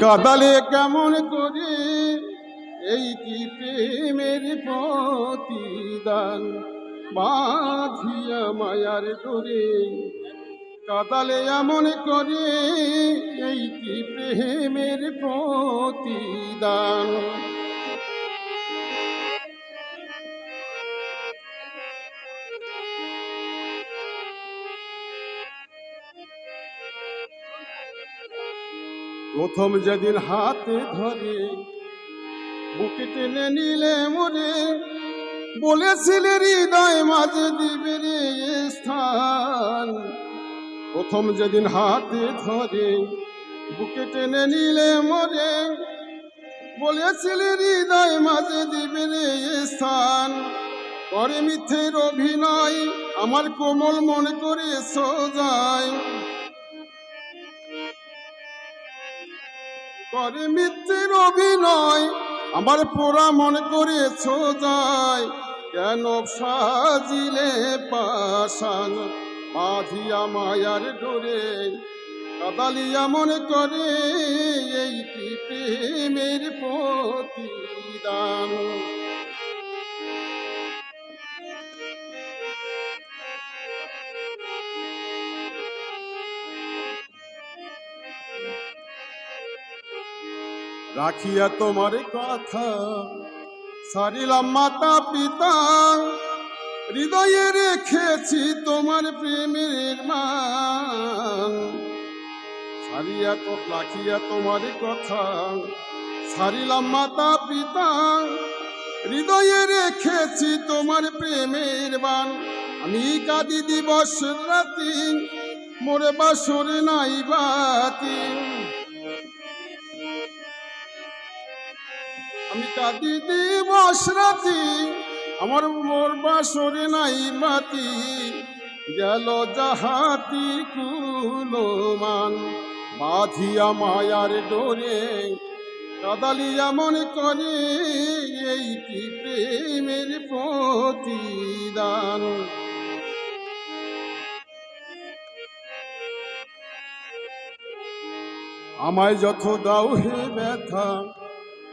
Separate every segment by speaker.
Speaker 1: কাদালে কেমন করে? এই কি প্রেমের প্রতিদান? বাঁধিয়া মায়ার করে কাদালে এমন করে? এই কি প্রেমের প্রতিদান? প্রথম যেদিন হাতে ধরে বুকে টেনে নিলে মরে বলেছিলে হৃদয় মাঝে দিবে রে স্থান। প্রথম যেদিন হাতে ধরে বুকে টেনে নিলে মরে বলেছিলে হৃদয় মাঝে দিবে রে স্থান। করে মিথ্যের অভিনয় আমার কোমল মনে করে সোজায় করে মিথ্যের অভিনয়। আমার পোড়া মনে করেছ যায় কেন সাজিলে পাশান মাধিয়া মায়ার ডোরে কাদালিয়া মনে করে এই কি প্রেমের প্রতিদান? রাখিয়া তোমার কথা। সারিলাম মাতা পিতা, হৃদয়ে রেখেছি তোমার প্রেমের মান। সারিয়া তো, রাখিয়া তোমার কথা। সারিলাম মাতা পিতা, হৃদয়ে রেখেছি তোমার প্রেমের বান আমি কাদি দিবস রাতি, মোরে বাসর নাই বাতি। আমি কাঁদি দিবস রাতি আমার মোর বাসরে নাই বাতি। গেল যাহাতি কুলমান, বাঁধিয়া মায়ার ডোরে। কাদালিয়া মনে করে এই কি প্রেমের প্রতিদান? আমায় যত দাও হে ব্যথা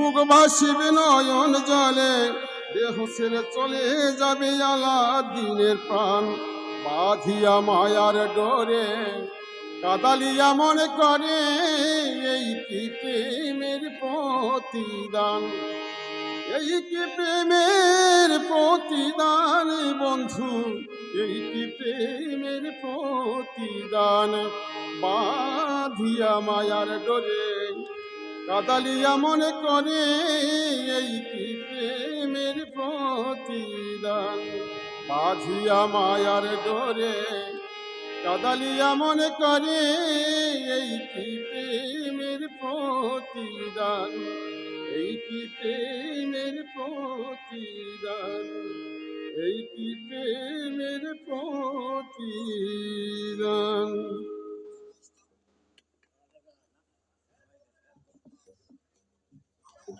Speaker 1: বুক ভাসিবে নয়ন জলে, দেহ ছেড়ে চলে যাবে আলা দিনের প্রাণ। বাঁধিয়া মায়ার ডোরে, কাদালিয়া মনে করে এই কি প্রেমের প্রতিদান? এই কি প্রেমের প্রতিদান বন্ধু? এই কি প্রেমের প্রতিদান? বাঁধিয়া মায়ার ডোরে কাদালিয়া মনে করে এই কি প্রেমের প্রতিদান। বাঁধিয়া মায়ার ডোরে কাদালিয়া মনে করে এই কি প্রেমের প্রতিদান। এই কি প্রেমের প্রতিদান। এই কি প্রেমের প্রতিদান।